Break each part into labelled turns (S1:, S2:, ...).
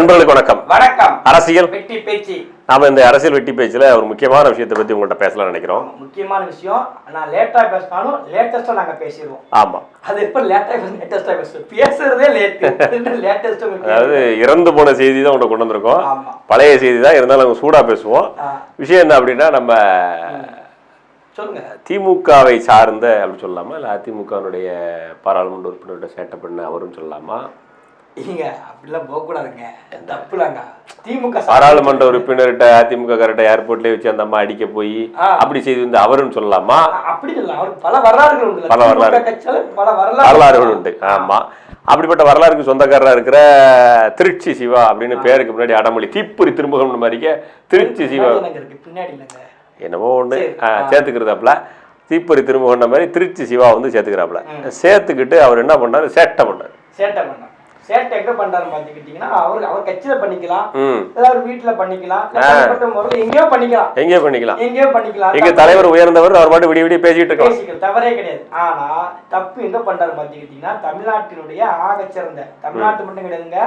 S1: நண்பர்களுக்கு வணக்கம்.
S2: வணக்கம்.
S1: அரசியல்.
S2: வெட்டி பேச்சு.
S1: நாம இந்த அரசியல் வெட்டி பேச்சுல ஒரு முக்கியமான விஷயத்தை பத்தி உங்கள்கிட்ட பேசலாம் நினைக்கிறோம்.
S2: முக்கியமான விஷயம் நான் லேட்டா பேசினாலும் லேட்டஸ்டா நாங்க பேசிடுவோம்
S1: ஆமா.
S2: அது எப்ப லேட்டா லேட்டஸ்டா பேசுவோம் பேசுறதே? லேட் லேட்டஸ்ட்
S1: அதாவது இறந்து போன செய்தி தான் உங்கள்கிட்ட கொண்டு வந்திருக்கோம். பழைய செய்தி தான் இருந்தாலும் அவங்க சூடா பேசுவோம். விஷயம் என்ன அப்படின்னா நம்ம
S2: சொல்லுங்க.
S1: திமுகவை சார்ந்த அப்படி சொல்லலாமா? இல்லை அதிமுகவினுடைய பாராளுமன்ற உறுப்பினர்கிட்ட சேட்டை பண்ண அவரும் சொல்லலாமா?
S2: அப்படிலாம் தப்புலாங்க. திமுக
S1: பாராளுமன்ற உறுப்பினர்கிட்ட அதிமுக கரெக்டா ஏர்போர்ட்லயே வச்சு அந்த அம்மா அடிக்க போய். அப்படி செய்து வந்து அவருன்னு சொல்லலாமா?
S2: அப்படி சொல்லலாம் அவருக்கு பல வரலாறுகள் உண்டு
S1: பல வரலாறு.
S2: பல வரலாறு
S1: வரலாறுகள் உண்டு. ஆமா. அப்படிப்பட்ட வரலாறுக்கு சொந்தக்காரரா இருக்கிற திருச்சி சிவா அப்படின்னு பேருக்கு முன்னாடி அடமொழி தீப்புரி திருமுகம் மாதிரிக்க திருச்சி சிவா. என்னவோ ஒண்ணு.
S2: சரி.
S1: ஆ, சேர்த்துக்கிறதாப்புல தீப்பொறி திருமுகன்ற மாதிரி திருச்சி சிவா வந்து சேர்த்துக்கிறாப்புல சேர்த்துக்கிட்டு அவர் என்ன பண்ணாரு? சேட்டை பண்ணாரு.
S2: சேட்டை பண்ண சேட்டை எங்க பண்றாரு பாத்துக்கிட்டீங்கன்னா அவர் அவர் கட்சியில பண்ணிக்கலாம். ஏதாவது வீட்டுல பண்ணிக்கலாம். முறையில் எங்கேயோ பண்ணிக்கலாம்.
S1: எங்கேயோ பண்ணிக்கலாம்.
S2: எங்கேயோ பண்ணிக்கலாம்.
S1: எங்க தலைவர் உயர்ந்தவர் அவர் பாட்டு விடிய விடிய பேசிட்டு
S2: பேசிக்கிறது தவறே கிடையாது. ஆனா தப்பு எங்க பண்றாரு பாத்துக்கிட்டீங்கன்னா தமிழ்நாட்டினுடைய ஆகச்சிறந்த தமிழ்நாட்டு மட்டும் கிடையாதுங்க.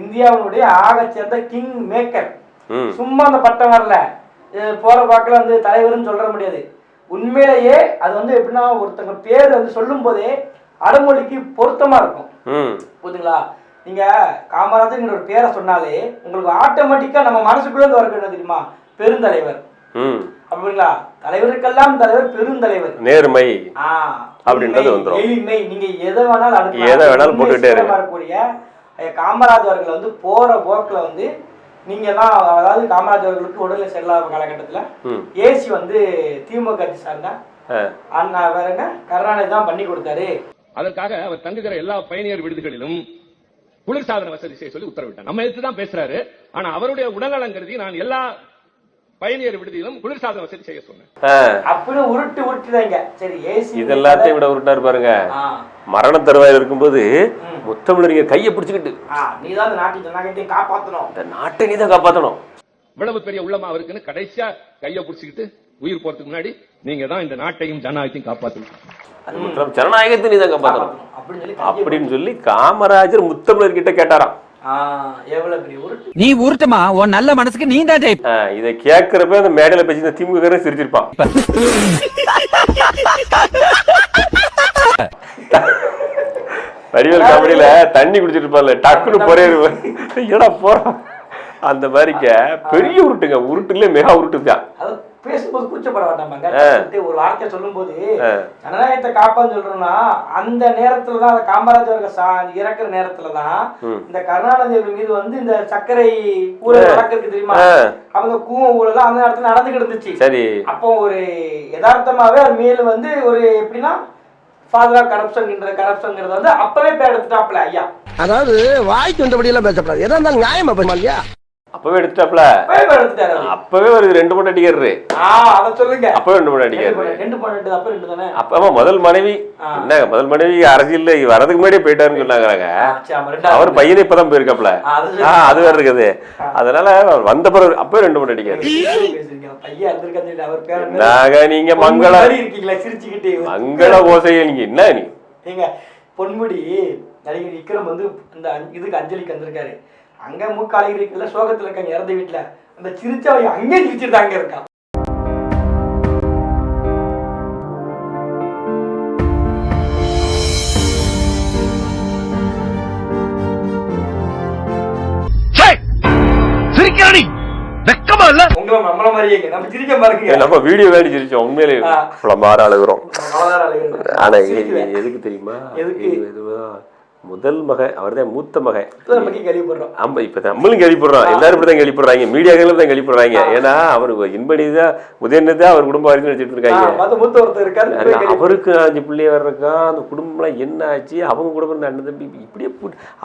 S2: இந்தியாவினுடைய ஆகச்சிறந்த கிங் மேக்கர் சும்மா அந்த பட்டம் வரல. போற வாக்குல வந்து தலைவர்னு சொல்ற முடியாது. உண்மையிலேயே அது வந்து எப்படின்னா ஒருத்தங்க பேர் வந்து சொல்லும் போதே அடமொழிக்கு பொருத்தமா இருக்கும். புரியுதுங்களா நீங்க காமராஜர்ங்கிற ஒரு பேரை சொன்னாலே உங்களுக்கு ஆட்டோமேட்டிக்கா நம்ம மனசுக்குள்ள இருந்து வரக்கூடிய என்ன தெரியுமா? பெருந்தலைவர். அப்படிங்களா தலைவருக்கெல்லாம் தலைவர் பெருந்தலைவர்.
S1: நேர்மை அப்படின்றது
S2: உண்மை,
S1: வந்துரும்.
S2: எளிமை. நீங்க எதை வேணாலும்.
S1: எதை வேணாலும் போட்டுக்கிட்டே
S2: இருக்கக்கூடிய ஐயா, காமராஜ் அவர்கள் வந்து போற போக்குல வந்து நீங்க எல்லாம் அதாவது காமராஜ் அவர்களுக்கு உடல்நிலை சரியில்லாத காலகட்டத்துல ஏசி வந்து திமுக கட்சி சார்ந்த. அண்ணா வேறங்க கருணாநிதி தான் பண்ணி கொடுத்தாரு.
S3: அதற்காக அவர் தங்குகிற எல்லா பயணியர் விடுதிகளிலும் குளிர்சாதன வசதி செய்ய சொல்லி உத்தரவிட்டார். நம்ம எடுத்து தான் பேசுறாரு. ஆனா அவருடைய உடல்நலம் கருதி நான் எல்லா பயணியர் விடுதியிலும் குளிர்சாதன வசதி செய்ய சொன்னேன்.
S1: ஆ.
S2: அப்படின்னு உருட்டு உருட்டுதாங்க. சரி ஏசி
S1: இது எல்லாத்தையும் விட உருட்டாரு பாருங்க. மரண தருவாயில் இருக்கும்போது முத்தமிழறிஞர் கையை பிடிச்சுக்கிட்டு.
S2: நீ தான் இந்த
S1: நாட்டை நீ தான் காப்பாற்றணும்
S3: இவ்வளவு பெரிய உள்ளமா அவருக்குன்னு கடைசியா கையை பிடிச்சிக்கிட்டு உயிர் போறதுக்கு முன்னாடி நீங்க தான் இந்த நாட்டையும் ஜனநாயகத்தையும் காப்பாத்தணும்
S1: ஜனநாயகத்தை நீ தான் காப்பாற்றணும்
S2: காப்பாத்தணும் அப்படின்னு சொல்லி
S1: காமராஜர் முத்தமிழர் கிட்ட கேட்டாராம்.
S2: ஆ எவ்வளவு பெரிய உருட்டு.
S4: நீ உருட்டுமா? உன் நல்ல மனசுக்கு நீ தான் ஜெயிப்ப
S1: இதை கேட்கிறப்ப அந்த மேடையில பேசி இந்த திமுக சிரிச்சிருப்பான் வடிவேல் காமெடியில தண்ணி குடிச்சிட்டு இருப்பான்ல டக்குன்னு போறேரு. ஏடா போறான் அந்த மாதிரிக்க பெரிய உருட்டுங்க. உருட்டுல மிக உருட்டு தான்
S2: பேசும்போது கூச்சப்பட மாட்டாங்க சொல்லிட்டு ஒரு வார்த்தை சொல்லும்போது ஜனநாயகத்தை காப்பான்னு சொல்றோம்னா அந்த நேரத்துல தான் அந்த காமராஜர் இறக்குற நேரத்துல தான் இந்த கருணாநிதி மீது வந்து இந்த சர்க்கரை ஊழல் நடக்கிறது தெரியுமா. அவங்க கூவ ஊழல் அந்த இடத்துல நடந்துகிட்டு இருந்துச்சு.
S1: சரி.
S2: அப்போ ஒரு யதார்த்தமாவே அது மேல வந்து ஒரு எப்படின்னா ஃபாதர் ஆஃப் கரப்ஷன்ங்கிற கரப்ஷன்ங்கிறது வந்து அப்பவே பேர் எடுத்துட்டாப்ல ஐயா.
S5: அதாவது வாய்க்கு வந்தபடி எல்லாம் பேசப்படாது. எதா இருந்தாலும் நியாயமா பேசமா இல்லையா?
S1: அப்பவே எடுத்துட்டாப்ல?
S2: அப்பவே
S1: ஒரு ரெண்டு மூட்டை அடிக்கிறாரு
S2: அத சொல்லுங்க.
S1: அப்பவே ரெண்டு
S2: ரெண்டு
S1: அடிக்கிறாரு
S2: ரெண்டு அப்ப ரெண்டு தானே?
S1: அப்ப ஆமா முதல் மனைவி. என்ன முதல் மனைவி அரசியல்ல வரதுக்கு முன்னாடியே போயிட்டாருன்னு சொன்னாங்க. அவர் பையனே இப்பதான் போயிருக்காப்ல.
S2: அது
S1: வேற இருக்குது. அதனால வந்த பிறகு அப்பவே ரெண்டு மூட்டை அடிக்காரு? நாங்க நீங்க மங்கள
S2: சிரிச்சுக்கிட்டே.
S1: மங்கள ஓசையை நீங்க என்ன
S2: நீங்க பொன்முடி நடிகர் விக்ரம் வந்து இந்த இதுக்கு அஞ்சலிக்கு வந்திருக்காரு. அங்க மூக்கு அழகி இருக்குல்ல சோகத்துல இருக்காங்க இறந்த வீட்டுல அந்த சிரிச்சவன் அங்கே சிரிச்சுட்டு அங்க இருக்கு. நம்ம
S1: நம்ம வீடியோ வேண்டி சிரிச்சோம் உண்மையிலே
S2: ஆ.
S1: இவ்வளவு மாற அழுகுறோம்
S2: அவ்வளவுதான் அழகு.
S1: ஆனா. எதுக்கு தெரியுமா
S2: எதுக்கு?
S1: முதல் மகன் அவர்தான் மூத்த மகன்
S2: இப்பதான் நமக்கு கேள்விப்படுறோம்
S1: ஆமா இப்ப நம்மளும் கேள்விப்படுறோம் எல்லாரும் இப்படிதான் கேள்விப்படுறாங்க மீடியாக்களும் தான் கேள்விப்படுறாங்க ஏன்னா அவர் இன்படி தான் உதயநிதி தான் அவர் குடும்பம் வரைக்கும் வச்சுட்டு இருக்காங்க
S2: மத்த மூத்த
S1: அவருக்கு அஞ்சு பிள்ளைய வர்றக்கா அந்த குடும்பம்லாம் என்ன ஆச்சு? அவங்க குடும்பம் இந்த அண்ணன் தம்பி இப்படியே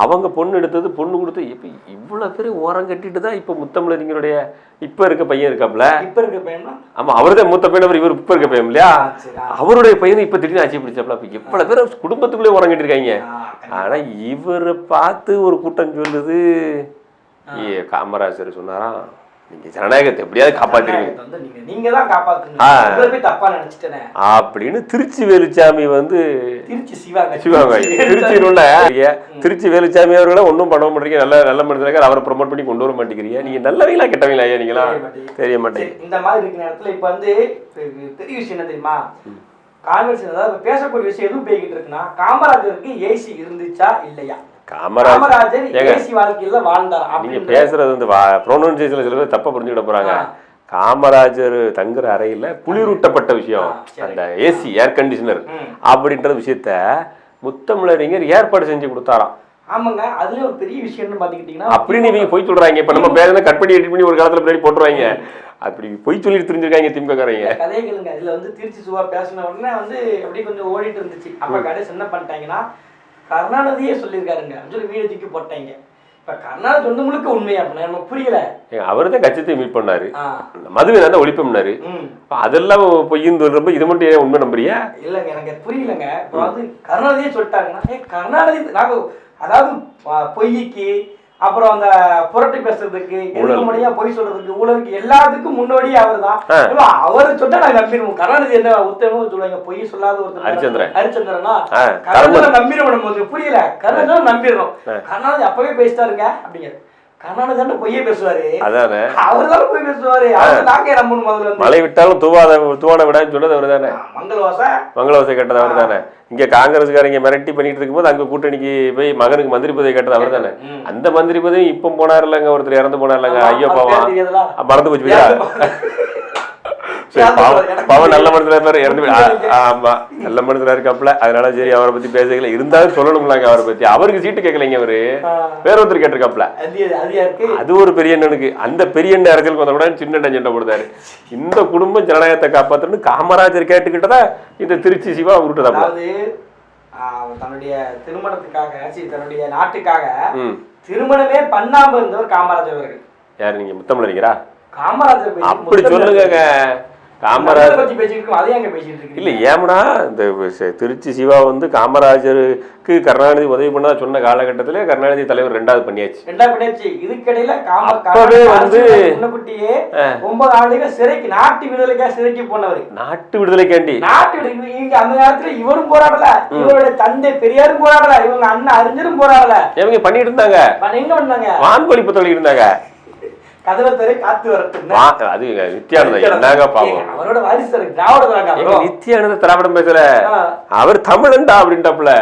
S1: அவங்க பொண்ணு எடுத்தது பொண்ணு கொடுத்து இப்போ இவ்வளோ பேர் ஓரம் கட்டிட்டு தான் இப்போ முத்தமிழறிஞருடைய இப்போ இருக்க பையன் இருக்காப்ல?
S2: இப்ப இருக்க பையனா?
S1: ஆமா அவர்தான் மூத்த பையன் அவர் இவர் இப்போ இருக்க பையன் இல்லையா. அவருடைய பையனை இப்போ திடீர்னு ஆட்சி பிடிச்சாப்ல. அப்போ எவ்வளோ பேர் குடும்பத்துக்குள்ளே ஓரம் கட்டிருக்காங்க.
S2: ஆ,
S1: ஆனா இவரை பார்த்து ஒரு கூட்டம் சொல்லுது. காமராஜர் சொன்னாராம் நீங்க ஜனநாயகத்தை எப்படியாவது
S2: நினைச்சிட்டேனே.
S1: அப்படின்னு திருச்சி வேலுச்சாமி வந்து
S2: திருச்சி சிவாங்க
S1: சிவாங்க திருச்சியில் உள்ள திருச்சி வேலுச்சாமி அவர்களை ஒன்றும் பண்ண மாட்டீங்க நல்ல நல்ல மனிதர்கள். அவரை ப்ரொமோட் பண்ணி கொண்டு வர மாட்டேங்கிறீங்க. நீங்க நல்லவங்களா கெட்டவங்களா ஐயா நீங்களா?
S2: தெரிய
S1: மாட்டேங்க
S2: இந்த மாதிரி இருக்கிற இடத்துல இப்ப வந்து பெரிய விஷயம் என்ன தெரியுமா? கான்வெர்சேஷன் அதாவது பேசக்கூடிய விஷயம் எதுவும் போய்கிட்டு இருக்குன்னா காமராஜருக்கு ஏசி இருந்துச்சா இல்லையா?
S1: காமராஜ்
S2: காமராஜர் ஏசி வாழ்க்கையில வாழ்ந்தார்
S1: நீங்க பேசுறது வந்து ப்ரொனவுன்சியேஷன்ல சில பேர் தப்பா புரிஞ்சுக்கிட போறாங்க. காமராஜர் தங்குற அறையில குளிரூட்டப்பட்ட விஷயம். அந்த ஏசி ஏர் கண்டிஷனர். அப்படின்ற விஷயத்த முத்தமிழறிஞர் ஏற்பாடு செஞ்சு கொடுத்தாராம்.
S2: ஆமாங்க அதுலயும் ஒரு பெரிய விஷயம்னு பாத்துக்கிட்டீங்கன்னா
S1: அப்படின்னு இவங்க போய் சொல்றாங்க. இப்ப நம்ம பேசுறத கட் பண்ணி எடிட் பண்ணி ஒரு காலத்துல பின்னாடி போட்டுருவாங்க. அப்படி பொய் சொல்லிட்டு தெரிஞ்சிருக்காங்க திமுக காரங்க
S2: இந்த கதையை கேளுங்க இதுல வந்து திருச்சி சுவா பேசின உடனே வந்து அப்படியே கொஞ்சம் ஓடிட்டு இருந்துச்சு. அப்ப கடைசி என்ன பண்ணிட்டாங்கன்னா கருணாநிதியே சொல்லியிருக்காருங்க. சொல்லி வீடு தூக்கி போட்டாங்க. இப்ப கருணாநிதி சொந்த முழுக்க உண்மையா அப்படின்னா நமக்கு புரியல.
S1: அவரு தான் கட்சத்தை மீட் பண்ணாரு. மதுவை தான் ஒழிப்பம்னாரு. அதெல்லாம் பொய்ன்னு சொல்றப்ப இது மட்டும் ஏன் உண்மை நம்புறியா
S2: இல்லைங்க எனக்கு புரியலங்க. இப்போ வந்து கருணாநிதியே சொல்லிட்டாங்கன்னா கருணாநிதி நாங்க அதாவது பொய்க்கு அப்புறம் அந்த புரட்டி பேசுறதுக்கு எதிர்க்க முடியா பொய் சொல்றதுக்கு ஊழலுக்கு எல்லாத்துக்கும் முன்னோடியே அவர் தான் அவர் சொன்னா நாங்க நம்பிடுவோம். கருணாநிதி என்ன உத்தரவு சொல்லுவாங்க? பொய் சொல்லாத ஒருத்தர்
S1: ஹரிச்சந்திரன்.
S2: ஹரிச்சந்திரனா?
S1: ஆ,
S2: கருணாநிதி நம்பிடுவோம் நம்ம புரியல. கருணாநிதி நம்பிடுறோம். கருணாநிதி அப்பவே பேசிட்டாருங்க அப்படிங்க
S1: மழை விட்டாலும் தூவாத தூவான விடான்னு சொன்னது அவர் தானே
S2: மங்களவாசா?
S1: கேட்டது அவர் தானே இங்க காங்கிரஸ்காரங்க மிரட்டி பண்ணிட்டு இருக்கும்போது அங்க கூட்டணிக்கு போய் மகனுக்கு மந்திரி பதவி கேட்டது அவர் தானே. அந்த மந்திரி பதவி இப்ப போனார் இல்லைங்க ஒருத்தர் இறந்து போனார் இல்லைங்க ஐயோ
S2: தெரியாதுல?
S1: மறந்து போச்சு பாவம் நல்ல மனசுல இருப்பாரு இறந்து ஆமா நல்ல மனசுல இருக்காப்ல அதனால சரி அவரை பத்தி பேசல இருந்தாலும் சொல்லணும்லாங்க அவரை பத்தி. அவருக்கு சீட்டு கேட்கலைங்க அவரு. வேற ஒருத்தர் கேட்டிருக்காப்ல
S2: அது
S1: ஒரு பெரிய அண்ணனுக்கு. அந்த பெரிய அண்ணன் அரசியலுக்கு வந்த கூட சின்ன சண்டை போடுதாரு இந்த குடும்பம் ஜனநாயகத்தை காப்பாற்றணும் காமராஜர் கேட்டுக்கிட்டதா இந்த திருச்சி சிவா உருட்டுதாப்ல
S2: தன்னுடைய திருமணத்துக்காக தன்னுடைய நாட்டுக்காக திருமணமே பண்ணாம இருந்தவர் காமராஜர் அவர்கள்.
S1: யார் நீங்க? முத்தமிழறிஞரா?
S2: காமராஜர்
S1: அப்படி
S2: முத்தமிழ்
S1: சொல்லுங்க
S2: காமராஜர் பத்தி பேசிட்டு அதே அங்க பேசிட்டு இருக்கீங்க.
S1: இல்ல ஏமனா இந்த திருச்சி சிவா வந்து காமராஜருக்கு கருணாநிதி உதவி பண்ணா சொன்ன காலகட்டத்திலே கருணாநிதி தலைவர் ரெண்டாவது பண்ணியாச்சு.
S2: ரெண்டாவது பண்ணியாச்சு. இதுக்கிடையில காம
S1: அப்பவே
S2: காமராஜர்
S1: வந்து-
S2: ஒன்பது ஆண்டுகள் சிறைக்கு நாட்டு விடுதலைக்காக சிறைக்கு போனவர்.
S1: நாட்டு விடுதலைக்காண்டி.
S2: நாட்டு விடுதலை இங்க அந்த நேரத்துல இவரும் போராடல. இவருடைய தந்தை பெரியாரும் போராடல. இவங்க அண்ணன் அறிஞரும் போராடல.
S1: இவங்க பண்ணிட்டு இருந்தாங்க.
S2: எங்க பண்ணாங்க?
S1: வான்கோழி புத்தகம் இருந்தாங்க.
S2: கதவை தரை காத்து வரட்டும்.
S1: அது நித்யானந்தம் என்னங்க பாவம்?
S2: அவரோட வாரிசு இருக்கு. திராவிட தாங்க
S1: ஏங்க,
S2: அவரும்.
S1: நித்யானந்த திராவிடம் பேசல. அவர் தமிழன்டா அப்படின்ட்டாப்ல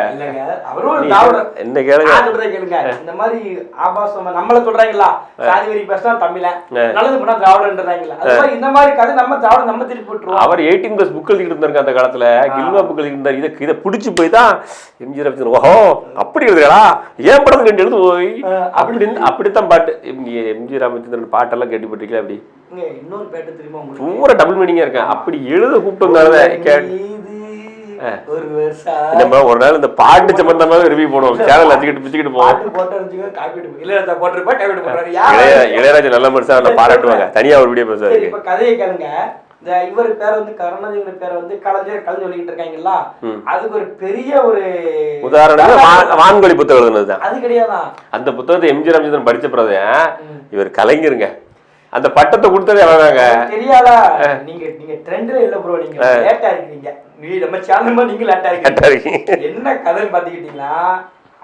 S1: என்ன கேளுங்க.
S2: இந்த மாதிரி ஆபாசமா நம்மள சொல்றாங்களா சாதி வரி பேசினா தமிழன். நல்லது பண்ணா திராவிடன்றாங்களா அது மாதிரி இந்த மாதிரி கதை நம்ம திராவிட நம்ம திருப்பி விட்டுருவோம்.
S1: அவர் எயிட்டீன் பிளஸ் புக் எழுதிட்டு இருந்தாரு அந்த காலத்துல. கில்வா புக் எழுதி இருந்தார். இதை இதை பிடிச்சி போய் தான் எம்ஜிஆர் ஓஹோ அப்படி எழுதுகளா ஏன் படத்துக்கு ரெண்டு எழுது போய்? அப்படின்னு அப்படித்தான் பாட்டு. எம்- எம்ஜி ராமச்சந்திரன் பாட்டெல்லாம் கேட்டுப்பட்டிருக்கல அப்படி
S2: இங்க இன்னொரு பேட்டு தெரியுமா உங்களுக்கு?
S1: பூரா டபுள் மீனிங்கா இருக்கேன். அப்படி எழுத கூப்பிட்டு நம்ம ஒரு நாள் இந்த பாட்டு சம்பந்தமாக ரிவ்யூ போடுவோம். சேனல் வச்சுக்கிட்டு பிச்சுக்கிட்டு போவோம்.
S2: இளையராஜா
S1: நல்ல மனுஷன் பாராட்டுவாங்க. தனியா ஒரு வீடியோ
S2: சரி இந்த இவர் பேர் வந்து கருணாநிதிங்கிற பேர் வந்து கலைஞர் கலைஞர் சொல்லிக்கிட்டு இருக்காங்கல்ல? அதுக்கு ஒரு பெரிய ஒரு
S1: வா- வான்கோழி புத்தகம் எழுதுனதுதான்.
S2: அது கிடையாதான்
S1: அந்த புத்தகத்தை எம்ஜி ராமச்சந்திரன் படிச்ச பிறகு இவர் கலைஞருங்க. அந்த பட்டத்தை கொடுத்ததே அவதாங்க
S2: தெரியாதா? நீங்க நீங்க ட்ரெண்ட்ல இல்ல ப்ரோ நீங்க லேட்டா இருக்கீங்க. நீ நம்ம சேனல் நீங்க லேட்டா இருக்கீங்க. என்ன கதைன்னு பாத்துக்கிட்டீங்கன்னா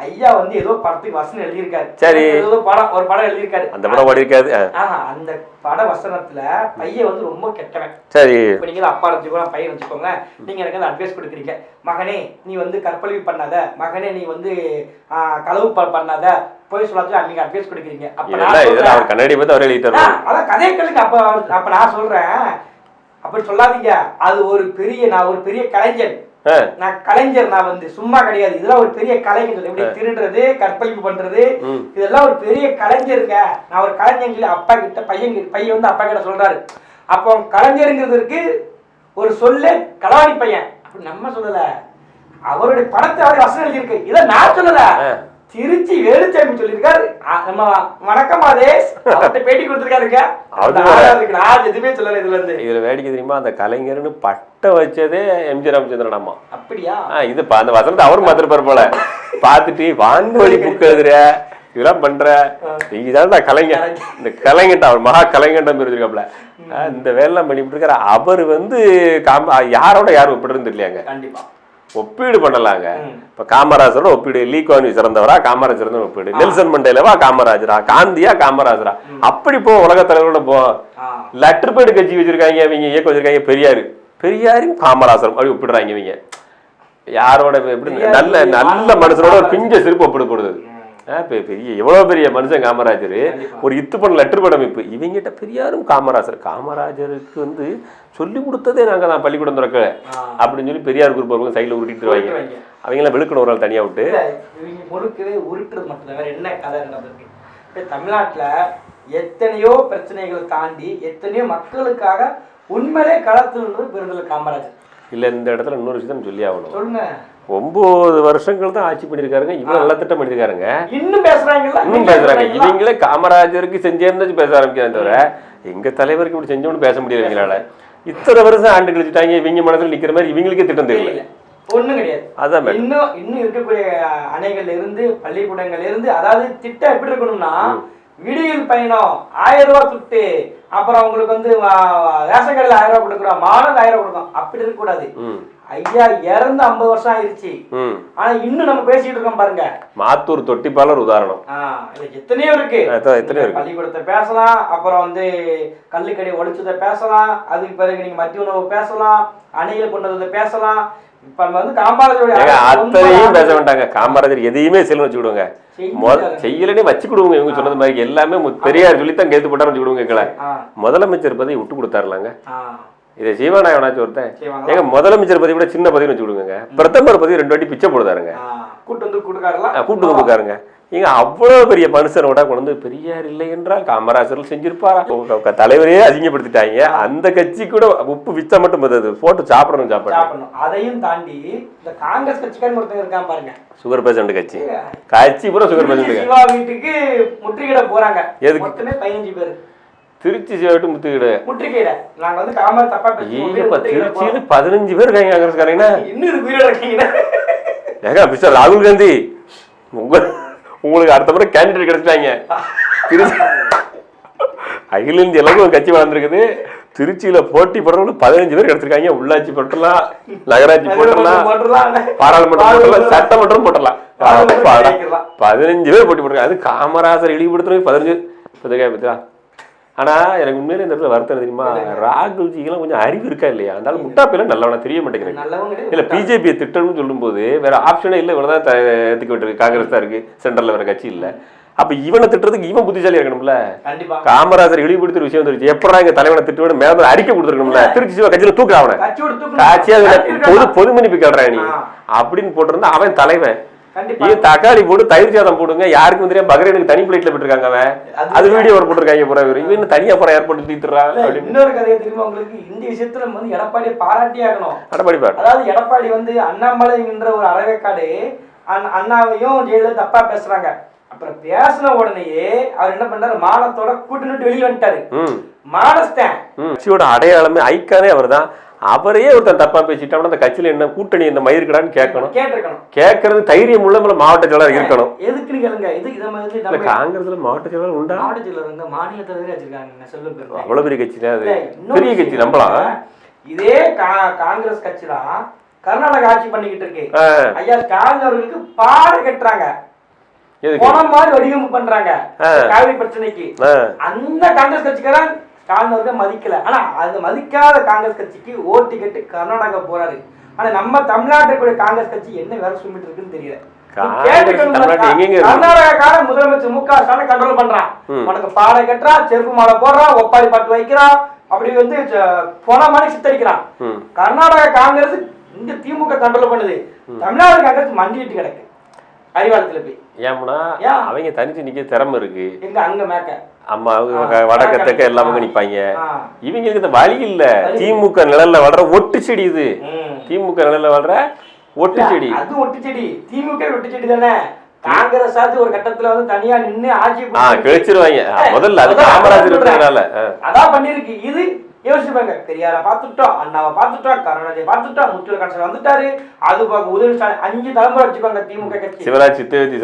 S2: ஐயா வந்து ஏதோ படத்துக்கு வசனம் எழுதியிருக்காரு.
S1: சரி.
S2: ஏதோ படம் ஒரு படம் எழுதியிருக்காரு.
S1: அந்த படம் ஓடி இருக்காது.
S2: அந்த பட வசனத்துல பையன் வந்து ரொம்ப கெட்டவன்.
S1: சரி.
S2: இப்ப நீங்க அப்பா வச்சுக்கோங்க பையன் வச்சுக்கோங்க நீங்க எனக்கு அந்த அட்வைஸ் கொடுக்குறீங்க. மகனே நீ வந்து கற்பழிவு பண்ணாத. மகனே நீ வந்து களவு பண்ணாத. போய் சொல்லாச்சு நீங்க அட்வைஸ் கொடுக்குறீங்க. அப்ப
S1: அவர் கண்ணாடி பார்த்து அவர் எழுதிட்டாரு
S2: அதான் கதையை கேளுங்க. அப்ப அப்ப நான் சொல்றேன். அப்படி சொல்லாதீங்க. அது ஒரு பெரிய நான் ஒரு பெரிய கலைஞன். நான் கலைஞர் நான் வந்து சும்மா கிடையாது. இதெல்லாம் ஒரு பெரிய கலைஞர் எப்படி திருடுறது கற்பழிப்பு பண்றது இதெல்லாம் ஒரு பெரிய கலைஞருங்க நான் ஒரு கலைஞர் சொல்லி அப்பா கிட்ட பையன் பையன் வந்து அப்பா கிட்ட சொல்றாரு. அப்போ கலைஞருங்கிறதுக்கு ஒரு சொல்லு களவாணி பையன். அப்படி நம்ம சொல்லல. அவருடைய படத்தை அவர் வசனம் எழுதியிருக்கு இதை நான் சொல்லல. திருச்சி வேலுச்சாமி சொல்லியிருக்காரு. நம்ம வணக்கம் ஆதேஷ் அவர்கிட்ட பேட்டி கொடுத்துருக்காருங்க. நான் எதுவுமே சொல்லல இதுல இருந்து.
S1: இதுல வேடிக்கை தெரியுமா? அந்த கலைஞர்னு பட்டம் வச்சதே எம்ஜி ராமச்சந்திரன் அம்மா.
S2: அப்படியா?
S1: இது அந்த வசனத்தை அவரும் பார்த்துருப்பாரு போல. பார்த்துட்டு வான்கோழி புக் எழுதுற இதெல்லாம் பண்ற தான்டா கலைஞர். இந்த கலைஞன்டா அவர் மகா கலைஞன்டம் இருந்திருக்காப்ல இந்த வேலைலாம் பண்ணிட்டு இருக்காரு. அவர் வந்து காம யாரோட யார் ஒப்பிடுறது தெரியலையாங்க?
S2: கண்டிப்பா.
S1: ஒப்பீடு பண்ணலாங்க. இப்ப காமராஜரோட ஒப்பீடு லீ குவான் யூ சிறந்தவரா காமராஜர் சிறந்த ஒப்பீடு நெல்சன் மண்டேலவா காமராஜரா காந்தியா காமராஜரா. அப்படி போ உலக தலைவரோட போ. லெட்டர் பேடு கட்சி வச்சிருக்காங்க இவங்க இயக்கம் வச்சிருக்காங்க பெரியாரு. பெரியாரும் காமராஜரும் அப்படி ஒப்பிடுறாங்க இவங்க. யாரோட எப்படி நல்ல நல்ல. மனுஷனோட பிஞ்ச செருப்பு ஒப்பிடப்படுது. பெரிய எவ்வளவு பெரிய மனுஷன் காமராஜர். ஒரு இத்து பண்ண லெட்டர் படம் இப்போ இவங்கிட்ட பெரியாரும் காமராஜர். காமராஜருக்கு வந்து சொல்லி கொடுத்ததே நாங்க தான் பள்ளிக்கூடம் திறக்க. அப்படின்னு சொல்லி பெரியார் குரூப் அவங்க சைடில் உருட்டிட்டு வருவாங்க
S2: வைங்க.
S1: அவங்களாம் வெளுக்கணும் ஒரு ஆள் தனியா விட்டு.
S2: முறுக்கவே உருட்டுறது மட்டும் வேற என்ன கதை நடந்திருக்கு இப்ப தமிழ்நாட்டுல எத்தனையோ பிரச்சனைகளை தாண்டி எத்தனையோ மக்களுக்காக உண்மையிலே களத்தில் பெருந்தல் காமராஜர்.
S1: இல்ல இந்த இடத்துல இன்னொரு விஷயம் சொல்லி ஆகணும்.
S2: சொல்லுங்க.
S1: ஒன்பது வருஷங்கள் தான் ஆட்சி பண்ணியிருக்காருங்க. இவ்வளவு நல்ல திட்டம் பண்ணியிருக்காருங்க.
S2: இன்னும் பேசுறாங்கல்ல?
S1: இன்னும் பேசுறாங்க? இவங்களே காமராஜருக்கு செஞ்சேன்னு பேச ஆரம்பிக்கிறாங்க தவிர எங்க தலைவருக்கு இப்படி செஞ்சோம்னு பேச முடியல இவங்களால. இத்தனை வருஷம் ஆண்டு கழிச்சுட்டாங்க இவங்க மனசுல நிக்கிற மாதிரி இவங்களுக்கே திட்டம் தெரியல.
S2: ஒண்ணும் கிடையாது.
S1: அதான்
S2: இன்னும் இன்னும் இருக்கக்கூடிய அணைகள்ல இருந்து பள்ளிக்கூடங்கள்ல இருந்து அதாவது திட்டம் எப்படி இருக்கணும்னா விடியல் பயணம். ஆயிரம் ரூபாய் துட்டு அப்புறம் உங்களுக்கு வந்து ரேஷன் கடையில் ஆயிரம் ரூபாய் கொடுக்குறோம். மாடல் ஆயிரம் ரூபாய் கொடுக்கும் அப்படி இருக்கக்கூடாது. ஐயா இறந்து ஐம்பது வருஷம் ஆயிருச்சு. ஆனா இன்னும் நம்ம பேசிட்டு இருக்கோம் பாருங்க.
S1: மாத்தூர் தொட்டிப்பாளர் உதாரணம்.
S2: எத்தனையோ இருக்கு.
S1: எத்தனையோ இருக்கு.
S2: பள்ளிக்கூடத்தை பேசலாம் அப்புறம் வந்து கள்ளுக்கடை ஒழிச்சதை பேசலாம் அதுக்கு பிறகு நீங்க மத்திய உணவு பேசலாம் அணையில் கொண்டு வந்ததை பேசலாம்
S1: அத்தனையும் பேச
S2: ஆண்டு
S1: வேண்டாங்க காமராஜர் எதையுமே செல்வம் வச்சு விடுங்க
S2: செஞ்சுட்டாரு.
S1: செய்யலனே வச்சு கொடுங்க இவங்க சொன்னது மாதிரி எல்லாமே பெரியார் சொல்லித்தான் கேத்து போட்டாரு வச்சு கொடுங்க கேட்கல
S2: ஆ,
S1: முதலமைச்சர் பதவி விட்டு கொடுத்தாருலாங்க. இதை சிவநாயகனாச்சும் ஒருத்தன்? ஏங்க முதலமைச்சர் பதவி விட சின்ன பதவி வச்சு கொடுங்க பிரதமர் பதவி ரெண்டு வாட்டி பிச்சை போடுதாருங்க.
S2: கூட்டு வந்து கொடுக்காருலாம்
S1: நீங்க அவ்வளவு பெரிய மனுஷனோட கொண்டு வந்து பெரியார் இல்லை என்றால் காமராஜர் செஞ்சிருப்பாரா? தலைவரையே அசிங்கப்படுத்திட்டாங்க. அந்த கட்சி கூட உப்பு விச்சா மட்டும் பத்தாது போட்டு சாப்பிடணும் சாப்பாடு.
S2: சாப்பிடணும். அதையும் தாண்டி இந்த காங்கிரஸ் கட்சிக்காரன் ஒருத்தன் இருக்கான் பாருங்க.
S1: சுகர் பேஷண்ட் கட்சி. கட்சி பூரா சுகர் பேஷண்ட்
S2: சிவா வீட்டுக்கு முற்றுகையிட போறாங்க.
S1: எதுக்கு?
S2: பதினஞ்சு பேர்.
S1: திருச்சி சேவட்டு முத்துக்கிடு
S2: முற்றுகையிட. நாங்க வந்து காமராஜ் தப்பா
S1: திருச்சியில பதினஞ்சு பேர் இருக்காங்க காங்கிரஸ்காரங்கன்னா
S2: இன்னும்
S1: ஏங்க ராகுல் காந்தி உங்க உங்களுக்கு அடுத்த முறை கேண்டிடேட் கிடைச்சிட்டாங்க திருச்சி அகில இந்திய அளவுக்கு ஒரு கட்சி வளர்ந்துருக்குது திருச்சியில போட்டி போடுறவங்க பதினஞ்சு பேர் கிடைச்சிருக்காங்க உள்ளாட்சி போட்டுடலாம் நகராட்சி போட்டுடலாம். பாராளுமன்றம் போட்டுடலாம் சட்டமன்றம்.
S2: ஜெயிக்கலாம்.
S1: பதினஞ்சு பேர் போட்டி போட்டுருக்காங்க அது காமராஜர் இழிவுபடுத்துறவங்க பதினஞ்சு பத்துக்கா பத்துக்கா ஆனா எனக்கு உண்மையிலே இந்த இடத்துல வருத்தம் தெரியுமா? ராகுல்ஜிக்கெல்லாம் கொஞ்சம் அறிவு இருக்கா இல்லையா? அதனால முட்டாப்பெல்லாம் நல்லவனா தெரிய மாட்டேங்கிறேன் இல்ல பிஜேபி திட்டம்னு சொல்லும்போது வேற ஆப்ஷனே இல்ல இவனதான் த- ஏத்துக்க விட்டுருக்கு காங்கிரஸ் தான் இருக்கு. சென்ட்ரல்ல வேற கட்சி இல்ல. அப்ப இவனை திட்டுறதுக்கு இவன் புத்திசாலி இருக்கணும்ல? காமராஜர் இழிவுபடுத்துற விஷயம் வந்துருச்சு. எப்படா எங்க தலைவனை திட்டுவேன் மேல அறிக்கை கொடுத்துருக்கணும்ல? திருச்சி சிவா கட்சியில தூக்குற அவனை. பொது. பொது மன்னிப்பு கேடுறா நீ. அப்படின்னு போட்டிருந்தா அவன் தலைவன். ஏன் தக்காளி போட்டு தயிர் சாதம் போடுங்க. யாருக்கும் தெரியாது பக்ரீனுக்கு தனி பிளேட்ல விட்டுருக்காங்க அவன்.
S2: அது
S1: வீடியோ போட்டிருக்காங்க பூரா இவரு இவன் தனியா போற ஏர்போர்ட் தீத்துறான்
S2: இன்னொரு கதையை தெரியுமா உங்களுக்கு? இந்த விஷயத்துல வந்து எடப்பாடியை பாராட்டியே ஆகணும்
S1: அடப்பாடி பாரு
S2: அதாவது எடப்பாடி வந்து அண்ணாமலைங்கிற ஒரு அறவேக்காடு அண்ண- அண்ணாவையும் ஜெயலலிதா தப்பா பேசுறாங்க. அப்புறம் பேசின உடனேயே அவர் என்ன பண்றாரு மானத்தோட கூட்டு நிட்டு வெளியே வந்துட்டாரு. மானஸ்தேன்
S1: அடையாளமே ஐக்கானே அவர்தான். அவரையே ஒருத்தன் தப்பா பேசிட்டாங்கன்னா அந்த கட்சியில என்ன கூட்டணி என்ன மயிருக்கடான்னு கேட்கணும். கேட்கறது தைரியம் உள்ளவங்கள மாவட்ட செயலாளர் இருக்கணும்.
S2: எதுக்குன்னு கேளுங்க இது இதை மாதிரி
S1: இல்ல
S2: நம்ம
S1: காங்கிரஸ்ல மாவட்ட செயலாளர் உண்டா?
S2: மாவட்ட மாநில தலைவரே வச்சிருக்காங்க
S1: அவ்வளவு பெரிய கட்சி அது? பெரிய கட்சி நம்பலாம்
S2: இதே காங்கிரஸ் கட்சி தான் கர்நாடகா ஆட்சி பண்ணிக்கிட்டு இருக்கு. ஐயா ஸ்டாலின் அவர்களுக்கு பாறை கட்டுறாங்க.
S1: எதுக்கு?
S2: மாதிரி வடிவமைப்பு பண்றாங்க. காவிரி பிரச்சனைக்கு. அந்த காங்கிரஸ் கட்சிக்காரன் அவர்கள் மதிக்கல. ஆனா அந்த மதிக்காத காங்கிரஸ் கட்சிக்கு ஓட்டு கேட்டு கர்நாடகா போறாரு. ஆனா நம்ம தமிழ்நாட்டுக்கு கூடிய காங்கிரஸ் கட்சி என்ன வேலை சொல்லிட்டு இருக்குன்னு தெரியல.
S1: காங்கிரஸ்?
S2: கர்நாடகாக்கார முதலமைச்சர் மு க ஸ்டாலின் கண்ட்ரோல் பண்றான். உனக்கு பாறை கட்டுறான் செருப்பு மாலை போடுறான் ஒப்பாரி பாட்டு வைக்கிறான் அப்படி வந்து போன மாதிரி சித்தரிக்கிறான். கர்நாடகா காங்கிரஸ் இங்க திமுக கண்ட்ரோல் பண்ணுது. தமிழ்நாடு காங்கிரஸ் மண்டிட்டு கிடக்கு. அறிவாளத்துல போய்.
S1: ஏம்னா
S2: ஏன்?
S1: அவங்க தனிச்சு நிக்க திறமை இருக்கு.
S2: எங்க அங்க மேக்க.
S1: அம்மா அவங்க
S2: ஆ,
S1: வடக்க
S2: வடக்கு,
S1: தெக்க எல்லா. பக்கம் நிப்பாங்க. இவங்களுக்கு இந்த வழி இல்ல. திமுக நிழல்ல வளர்ற ஒட்டு செடி இது. திமுக நிழல்ல வளர்ற ஒட்டு செடி
S2: அது ஒட்டு செடி திமுக ஒட்டு செடி தானே காங்கிரஸ் ஆச்சு ஒரு கட்டத்துல வந்து தனியா நின்னு ஆட்சி.
S1: கிழிச்சிருவாங்க முதல்ல அது காமராஜர்.
S2: அதான் பண்ணிருக்கு இது யோசிப்பாங்க பெரியாரை பார்த்துட்டோம் அண்ணாவை பார்த்துட்டோம் கருணாநிதியை பார்த்துட்டோம் முத்துவேல் கடைசியில் வந்துட்டாரு. அது பார்க்க உதவி ஸ்டாலின் அஞ்சு தலைமுறை வச்சுக்கோங்க திமுக கட்சி.
S1: சிவராஜ் சித்தவதி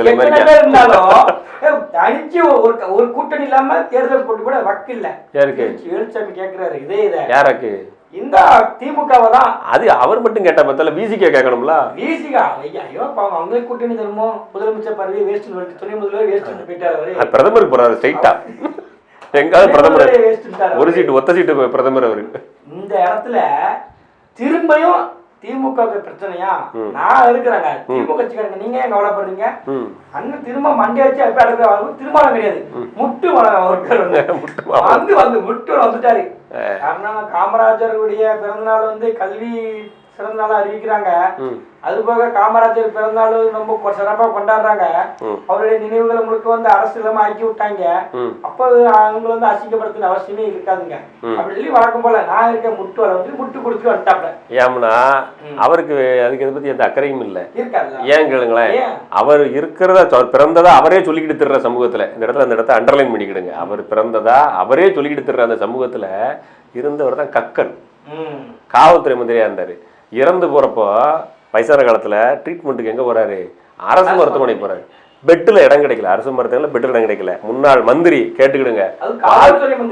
S2: இருந்தாலும் தனிச்சு ஒரு ஒரு கூட்டணி இல்லாம தேர்தல் போட்டு கூட வக்கு இல்ல வேலுச்சாமி கேக்குறாரு இதே இதை.
S1: யாருக்கு?
S2: இந்த திமுகவை தான்.
S1: அது அவர் மட்டும் கேட்டா பத்தல பிசிகே கேட்கணும்ல?
S2: வீசிகா ஐயா பாவம் அவங்களே கூட்டணி தருமோ? முதலமைச்சர் பதவி வேஸ்ட் துணை முதல்வர் வேஸ்ட் போயிட்டாரு
S1: பிரதமருக்கு போறாரு ஸ்ட்ரைட்டா எங்காவது பிரதமர். ஒரு சீட்டு ஒத்த சீட்டு பிரதமர் அவரு.
S2: இந்த இடத்துல திரும்பியும் திமுக பிரச்சனையா? நான் இருக்கிறேங்க. திமுக கட்சிக்காரங்க நீங்க ஏன் கவலைப்படுறீங்க அண்ணன் திரும்ப மண்டே வச்சு அப்ப அடக்கிற திருமணம் கிடையாது. முட்டு. வந்து வந்து முட்டு வந்துட்டாரு. காரணம் காமராஜருடைய பிறந்தநாள் வந்து கல்வி சிறந்த நாளா அறிவிக்கிறாங்க. அது போக காமராஜர் பிறந்தநாள் ரொம்ப சிறப்பா கொண்டாடுறாங்க. அவருடைய நினைவுகளை முழுக்க வந்து அரசு இல்லாம ஆக்கி விட்டாங்க. அப்போ அவங்க வந்து அசிங்கப்படுத்தின அவசியமே இருக்காதுங்க. அப்படி சொல்லி வழக்கம் போல நான் இருக்க முட்டு வர வந்து முட்டு கொடுத்து வந்துட்டாப்ல.
S1: ஏம்னா அவருக்கு அதுக்கு இதை பத்தி எந்த அக்கறையும் இல்லை. ஏன் கேளுங்களேன்? அவர் இருக்கிறதா பிறந்ததா அவரே சொல்லிக்கிட்டு திர்ற சமூகத்துல. இந்த இடத்துல அந்த இடத்த அண்டர்லைன் பண்ணிக்கிடுங்க. அவர் பிறந்ததா அவரே சொல்லிக்கிட்டு திர்ற அந்த சமூகத்துல இருந்தவர் தான் கக்கன். காவல்துறை மந்திரியா இருந்தாரு. இறந்து போறப்போ வயசான காலத்துல ட்ரீட்மெண்ட்டுக்கு எங்க போறாரு? அரசு மருத்துவமனை. போறாரு. பெட்டில் இடம் கிடைக்கல. அரசு மருத்துவமனையில் பெட்டில் இடம் கிடைக்கல. முன்னாள் மந்திரி கேட்டுக்கிடுங்க.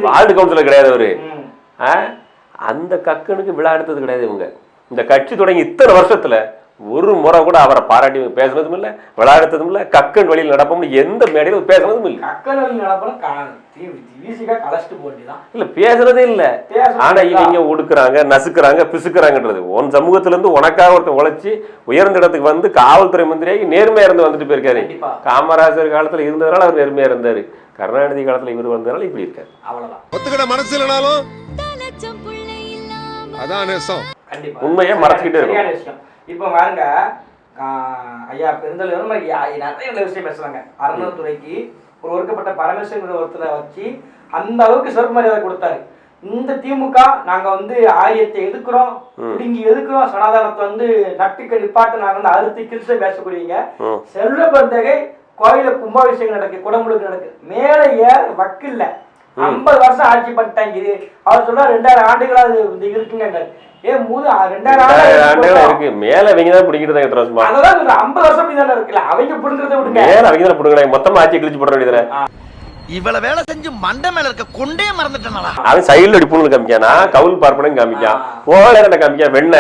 S1: வார்டு கவுன்சிலர் கிடையாது அவரு? அந்த கக்கனுக்கு விழா எடுத்தது கிடையாது இவங்க. இந்த கட்சி தொடங்கி இத்தனை வருஷத்துல ஒரு முறை கூட அவரை பாராட்டி பேசுனதும் இல்லை விழா எடுத்ததும் இல்லை கக்கன் வழியில் நடப்போம்னு எந்த மேடையிலும் பேசுனதும் இல்லை.
S2: வீசிக்கா கலச்சிட்டு போட்டிதான்.
S1: இல்ல பேசுறதே இல்ல. ஆனா. இவங்க ஒடுக்குறாங்க நசுக்குறாங்க பிசுக்குறாங்கன்றது. உன் சமூகத்துல இருந்து உனக்காக ஒருத்தன் உழைச்சி உயர்ந்த இடத்துக்கு வந்து காவல்துறை மந்திரியாகி நேர்மையா இருந்து வந்துட்டு போயிருக்காரு. காமராஜர் காலத்துல இருந்ததுனால அவர் நேர்மையா இருந்தாரு. கருணாநிதி காலத்துல இவர் வந்ததுனால இப்படி இருக்காரு.
S2: அவ்வளவுதான்.
S6: ஒத்துக்கிட மனசு இல்லைனாலும் அதான்
S1: உண்மையை மறைச்சுக்கிட்டே இருக்கும்.
S2: இப்போ பாருங்க ஆஹ், ஐயா பெருந்தலைவர் நிறைய நல்ல விஷயம் பேசுறாங்க. அறநிலைத்துறைக்கு ஒரு ஒடுக்கப்பட்ட பரமேஸ்வரன் ஒருத்தரை வச்சு அந்த அளவுக்கு சிறப்பு மரியாதை கொடுத்தாரு. இந்த திமுக நாங்க வந்து ஆரியத்தை எதுக்குறோம் பிடுங்கி எதுக்குறோம் சனாதனத்தை வந்து நட்டுக்க நிப்பாட்டு நாங்க வந்து அறுத்து கிழிச்சு பேசக்கூடியங்க. செல்வ பந்தகை கோயில கும்பாபிஷேகம் நடக்கு குடமுழுக்கு நடக்கு. மேல ஏற வக்கு இல்ல ஐம்பது வருஷம் ஆட்சி பண்ணிட்டாங்க இது. அவர் சொல்றா ரெண்டாயிரம் ஆண்டுகளா இது இது இருக்குங்க
S5: இவ்வளவு வேலை செஞ்சு மண்டை மேல இருக்க கொண்டே மறந்துட்டேனா
S1: அவன் சைடுல அடிப்புன்னு காமிக்கானா கவுல் பார்ப்பனும் காமிக்கான் ஓலை காமிக்கான் வெண்ண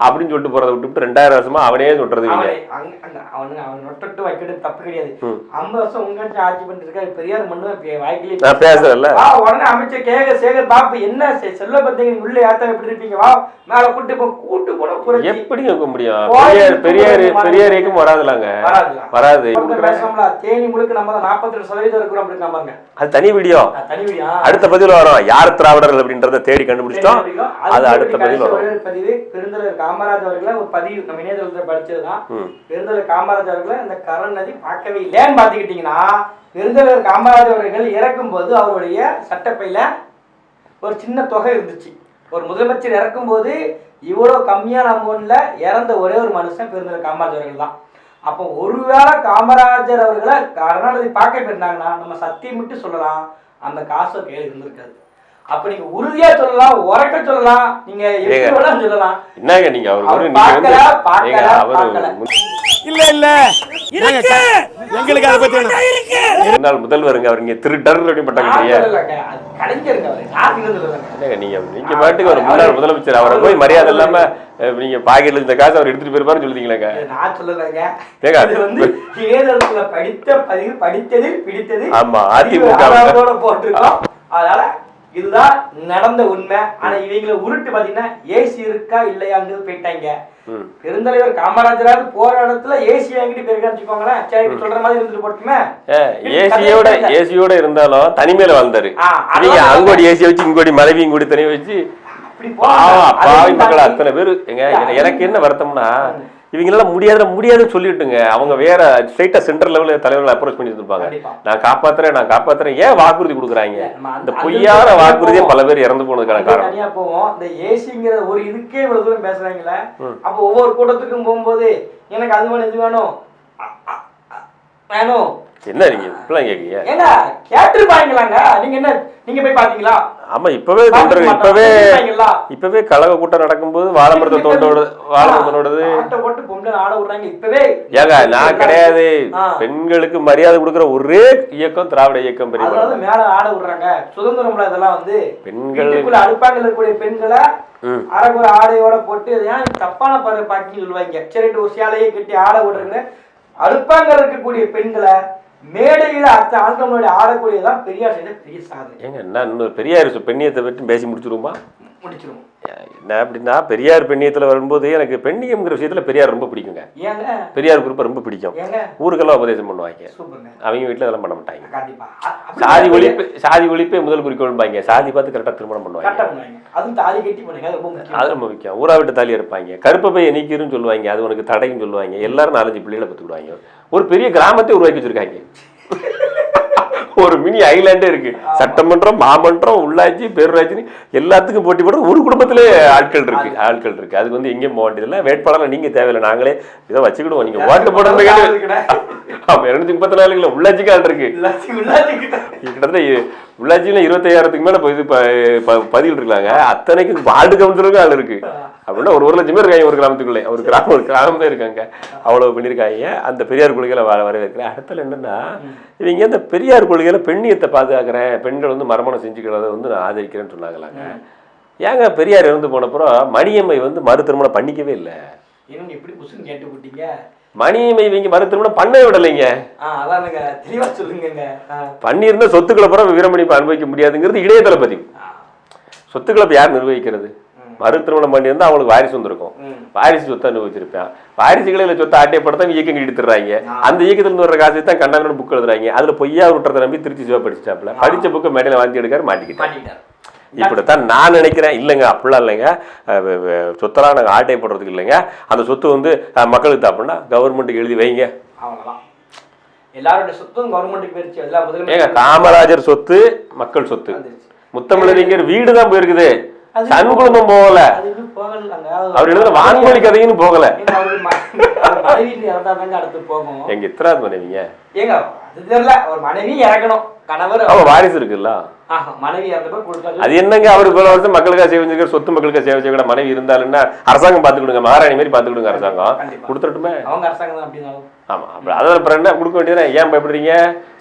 S1: அப்படின்னு சொல்லிட்டு போறதை விட்டுவிட்டு ரெண்டாயிரம் வருஷமா அவனே சொல்றது இவங்க
S2: அவனை அங்க- அங்க அவனு அவன் நொட்டட்டு வைக்கிறது தப்பு கிடையாது. ஐம்பது வருஷம் உங்க ஆட்சி இருக்காரு பெரியார் மண்ணு வாய்க்கிலே
S1: நான் பேசுறேன்ல.
S2: உடனே அமைச்சர் கேக சேகர் பாப்பு என்ன செ- செல்வ பந்தங்க உள்ள ஏத்த எப்படி இருப்பீங்க? வா மேல கூட்டு போ கூட்டு போன
S1: எப்படி இருக்க முடியும்? பெரியார் பெரியார்
S2: கும்பிடுறது
S1: பெரியார் இயக்கம் வராதுலாங்க.
S2: வராதுல.
S1: வராது.
S2: தேனி முழுக்க நம்ம நாற்பத்தி சதவீதம் இருக்கிறோம் அப்படி பாருங்க
S1: அது தனி வீடியோ.
S2: தனி வீடியா
S1: அடுத்த பதிவில் வரும். யார் திராவிடர்கள் அப்படின்றத தேடி கண்டுபிடிச்சிட்டோம். அது அடுத்த பதிவில் வரும்.
S2: பதிவு பெருந்தலைவர் காமராஜ் அவர்களை ஒரு பதிவு நம்ம இணையதளத்தில் படிச்சதுதான்.
S1: ம்.
S2: பெருந்தலைவர் காமராஜ் அவர்களை இந்த கரண் நதி பார்க்கவே இல்லைன்னு பாத்துக்கிட்டீங்கன்னா பெருந்தலைவர் காமராஜ் அவர்கள் இறக்கும் போது அவருடைய சட்டப்பையில ஒரு சின்ன தொகை இருந்துச்சு. ஒரு முதலமைச்சர் இறக்கும் போது இவ்வளவு கம்மியான அமௌண்ட்ல இறந்த ஒரே ஒரு மனுஷன் பெருந்தலைவர் காமராஜ் அவர்கள் தான் அப்போ ஒருவேளை காமராஜர் அவர்களை கருணாநிதி பார்க்க போயிருந்தாங்கன்னா நம்ம சத்தியமிட்டு சொல்லலாம். அந்த காசு கையில் இருந்திருக்காது. அப்ப நீங்க உறுதியா சொல்லலாம் உறக்க சொல்லலாம் நீங்க சொல்லலாம்.
S1: என்னங்க நீங்க அவர்
S2: பார்க்கல, பார்க்கல.
S5: இல்ல இல்ல. எங்களுக்கு அதை பத்தி
S1: முன்னாள் முதல்வருங்க அவர் இங்க திருடர் அப்படின்னு
S2: நான்
S1: பட்டாங்க
S2: சொல்லலைங்க. அது கலைஞருங்க அவரு. நான் சொல்லலைங்க.
S1: என்னங்க நீங்க நீங்க பாட்டுக்கு ஒரு முன்னாள் முதலமைச்சர். அவரை போய் மரியாதை இல்லாம நீங்க பாக்கெட்ல இந்த காசு அவர் எடுத்துட்டு போயிருப்பாருன்னு சொல்லுதீங்களேங்க
S2: இது நான் சொல்லலைங்க. படித்த பதிவு படித்ததில் பிடித்தது.
S1: ஆமா, அதிமுக
S2: அதனால இதுதான் நடந்த உண்மை. ஆனா இவங்கள உருட்டு பாத்தீங்கன்னா ஏசி இருக்கா இல்லையாங்கிறது போயிட்டாங்க. பெருந்தலைவர் காமராஜராவது போற இடத்துல ஏசி வாங்கிட்டு போயிருக்கான்னு வச்சுக்கோங்களேன். சரி சொல்ற மாதிரி இருந்துட்டு போட்டுமே.
S1: ஏசியோட ஏசியோட இருந்தாலும் தனிமையில
S2: அதான்
S1: நீங்க. அங்கோடி ஏசி வச்சு இங்கோடி மனைவியும் கூடி தனியா வச்சு பாவி மக்கள் அத்தனை பேர். எங்க என- எனக்கு என்ன வருத்தம்னா இவங்களால முடியாத முடியாதுன்னு சொல்லிட்டுங்க. அவங்க வேற ஸ்ட்ரைட்டா சென்ட்ரல் லெவல்ல தலைவர்களை அப்ரோச் பண்ணி
S2: கண்டிப்பா.
S1: நான் காப்பாத்துறேன் நான் காப்பாத்துறேன். ஏன் வாக்குறுதி கொடுக்குறாங்க? இந்த பொய்யான வாக்குறுதியே. பல பேர் இறந்து போனதுக்கான காரணம்.
S2: தனியா போவோம். இந்த ஏசிங்கிற ஒரு இதுக்கே இவ்வளவு தூரம் பேசுறாங்களே. அப்ப ஒவ்வொரு கூட்டத்துக்கும் போகும்போது எனக்கு அது வேணும் இது வேணும் வேணும்.
S1: என்ன நீங்க இப்பெல்லாம் கேட்கீங்க
S2: ஏங்க கேட்டிருப்பாங்களாங்க நீங்க என்ன நீங்க போய் பாத்தீங்களா?
S1: ஆமா இப்பவே
S2: மாட்டோம்.
S1: இப்பவே? இப்பவே கழக கூட்டம் நடக்கும்போது வாழைமரத்தை தோண்டோட வாழைமரத்தோடது
S2: ஆட்டை போட்டு பொம்பளை ஆட விடுறாங்க இப்பவே.
S1: ஏங்க நான் கிடையாது. பெண்களுக்கு மரியாதை கொடுக்குற ஒரே இயக்கம் திராவிட இயக்கம் பெரிய
S2: அதனால மேல ஆட விடுறாங்க. சுதந்திரம்ல இதெல்லாம் வந்து
S1: பெண்கள்
S2: அடுப்பாங்கல இருக்கக்கூடிய பெண்களை. அரைக்குறை ஆடையோட போட்டு ஏன் தப்பான பரு பாக்கின்னு சொல்லுவாங்க சரிட்டு ஒரு சேலையை கட்டி ஆட விடுறேன்னு அடுப்பாங்கல இருக்கக்கூடிய பெண்களை மேடையில அடுத்த ஆண்களுடைய ஆடக்கூடியதான் பெரியார் செய்த பெரிய சாதனை.
S1: ஏங்க நான் இன்னொரு பெரியார் பெண்ணியத்தை பற்றி பேசி முடிச்சிருவோமா?
S2: முடிச்சிருவோம்.
S1: என்ன அப்படின்னா பெரியார் பெண்ணியத்துல வரும்போது எனக்கு பெண்ணியம்ங்கிற விஷயத்துல பெரியார் ரொம்ப பிடிக்குங்க. பெரியார் குரூப்பை ரொம்ப பிடிக்கும். ஊருக்கெல்லாம் உபதேசம் பண்ணுவாங்க. அவங்க வீட்டுல அதெல்லாம் பண்ண மாட்டாங்க. சாதி ஒழிப்பு சாதி ஒழிப்பே முதல் குறிக்கோள்பாங்க சாதி பார்த்து கரெக்டா திருமணம் பண்ணுவாங்க.
S2: அது ரொம்ப முக்கியம்.
S1: ஊரா விட்டு தாலி இருப்பாங்க கருப்பை போய் நீக்கிருன்னு சொல்லுவாங்க. அது உனக்கு தடைன்னு சொல்லுவாங்க. எல்லாரும் நாலஞ்சு பிள்ளைகளை பத்துக்கிடுவாங்க ஒரு பெரிய கிராமத்தை உருவாக்கி வச்சிருக்காங்க. ஒரு மினி ஐலாண்டே இருக்கு. சட்டமன்றம் மாமன்றம் உள்ளாட்சி பேரூராட்சின்னு எல்லாத்துக்கும் போட்டி போட ஒரு குடும்பத்திலே ஆட்கள் இருக்கு. ஆட்கள் இருக்கு. அதுக்கு வந்து எங்கேயும் போக வேண்டியதில்லை. வேட்பாளர் நீங்க தேவையில்லை. நாங்களே இதை வச்சுக்கிடுவோம். நீங்க ஓட்டு போடுறது ஆமா இருநூத்தி முப்பத்தி நாலு உள்ளாட்சிக்கு ஆள் இருக்கு கிட்டத்தட்ட உள்ளாட்சியில இருபத்தையாயிரத்துக்கு மேலே இது ப- ப- பதிவு இருக்காங்க அத்தனைக்கு வார்டு கவுன்சிலருக்கும் ஆள் இருக்கு. அப்படின்னா ஒரு ஒரு லட்சம் பேர் இருக்காங்க ஒரு கிராமத்துக்குள்ளே. ஒரு கிராமம் ஒரு கிராமமே இருக்காங்க. அவ்வளோ பண்ணியிருக்காங்க. அந்த பெரியார் கொள்கையில வர வரவேற்கிறேன். அடுத்தது என்னன்னா இவங்க அந்த பெரியார் கொள்கையில பெண்ணியத்தை பாதுகாக்கிறேன். பெண்கள் வந்து மரமணம் செஞ்சுக்கிறத வந்து நான் ஆதரிக்கிறேன்னு சொன்னாங்களாங்க. ஏங்க பெரியார் இறந்து போனப்புறம் மணியம்மை வந்து மறு திருமணம் பண்ணிக்கவே இல்லை. மணியம்மை இவங்க மறு திருமணம் பண்ணவே விடலைங்க.
S2: தெளிவா சொல்லுங்கங்க. ஆ.
S1: பண்ணியிருந்த சொத்துக்களை பூரா வீரமணி அனுபவிக்க முடியாதுங்கிறது இடையதள பதிவு. சொத்துக்களை இப்ப யார் நிர்வகிக்கிறது? மறு திருமணம் பண்ணியிருந்தா அவங்களுக்கு வாரிசு வந்திருக்கும். வாரிசு சொத்தை அனுபவிச்சிருப்பான் வாரிசுகளில சொத்தை ஆட்டைப்படுத்த இயக்கம் எடுத்துறாங்க அந்த இயக்கத்துல வர காசு தான் கண்டான புக் எழுதுறாங்க. அதுல பொய்யா விட்டுறத நம்பி திருச்சி சிவா படிச்சிட்டாப்ல படிச்ச புக்கை மேடையில வாந்தி எடுக்காரு மாட்டிக்கிட்டாரு. இப்படித்தான் நான் நினைக்கிறேன். இல்லைங்க அப்படிலாம் இல்லைங்க. சொத்தெல்லாம் நாங்கள் ஆட்டை போடுறதுக்கு இல்லைங்க. அந்த சொத்து வந்து மக்களுக்கு தாப்புனா கவர்மெண்ட்டுக்கு எழுதி வைங்க.
S2: அவ்வளவுதான். எல்லாரோட சொத்தும் கவர்மெண்ட்டுக்கு
S1: ஏங்க காமராஜர் சொத்து மக்கள் சொத்து. முத்தமிழறிஞர் வீடு தான் போயிருக்குது.
S2: அது
S1: சன் குடும்பம் போகல. அவர் எழுதுற வான்மொழி கதையும் போகல. எங்க இத்தனாவது மனைவிங்க?
S2: ஏங்க அது தெரியல. அவர் மனைவி இறக்கணும். கணவர்
S1: அவ வாரிசு இருக்குல்ல?
S2: ஆஹா, மனைவி இறந்தப்ப கொடுத்தாரு
S1: அது என்னங்க அவர் இவ்வளவு வருஷம் மக்களுக்காக சேவை சொத்து மக்களுக்காக சேவை செய்ய மனைவி இருந்தாலுன்னா அரசாங்கம் பாத்துக்கிடுங்க மகாராணி மாதிரி பாத்துக்கிடுங்க அரசாங்கம்.
S2: கண்டிப்பா.
S1: கொடுத்துட்டுமே
S2: அவங்க அரசாங்கம் தான் அப்படின்னாலும்
S1: ஆமா அப்படி அதாவது அப்புறம் என்ன? கொடுக்க வேண்டியது ஏன் பயப்படுறீங்க?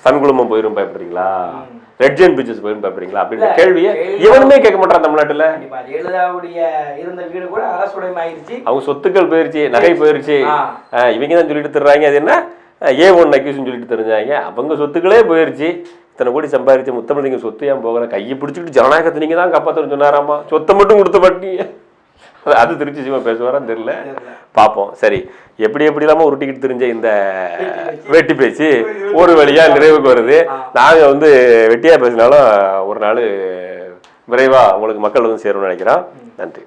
S1: சன் குழுமம் போயிரும் பயப்படுறீங்களா? ரெட் ஜெயின் போயிரும் பயப்படுறீங்களா? அப்படின்ற கேள்வியை
S2: கேள்வி-
S1: இவனுமே கேட்க மாட்டான் தமிழ்நாட்டுல.
S2: கண்டிப்பா ஜெயலலிதாவுடைய இருந்த வீடு கூட அரசுடைமை ஆயிருச்சு
S1: அவங்க சொத்துக்கள் போயிருச்சு நகை போயிருச்சு. இவங்க தான் சொல்லிட்டு தர்றாங்க. அது என்ன? ஏ ஒன் அக்யூஸ்னு சொல்லிட்டு தெரிஞ்சாங்க. அவங்க சொத்துக்களே போயிருச்சு. இத்தனை கோடி சம்பாதிச்ச முத்தமிழ்ங்க சொத்து ஏன் போகல? கையை பிடிச்சிக்கிட்டு ஜனநாயகத்தை நீங்க தான் காப்பாற்றணும்னு சொன்னாராமா? சொத்தை மட்டும் கொடுத்த மாட்டீங்க அது- திருச்சி சிவா பேசுவாரான்னு தெரியல. பார்ப்போம். சரி. எப்படி எப்படி இல்லாம உருட்டிக்கிட்டு தெரிஞ்ச இந்த வெட்டி பேச்சு. ஒரு வழியா நிறைவுக்கு வருது. நாங்க வந்து வெட்டியா பேசினாலும் ஒரு நாள் விரைவா உங்களுக்கு மக்கள் வந்து சேரும்னு நினைக்கிறோம். நன்றி.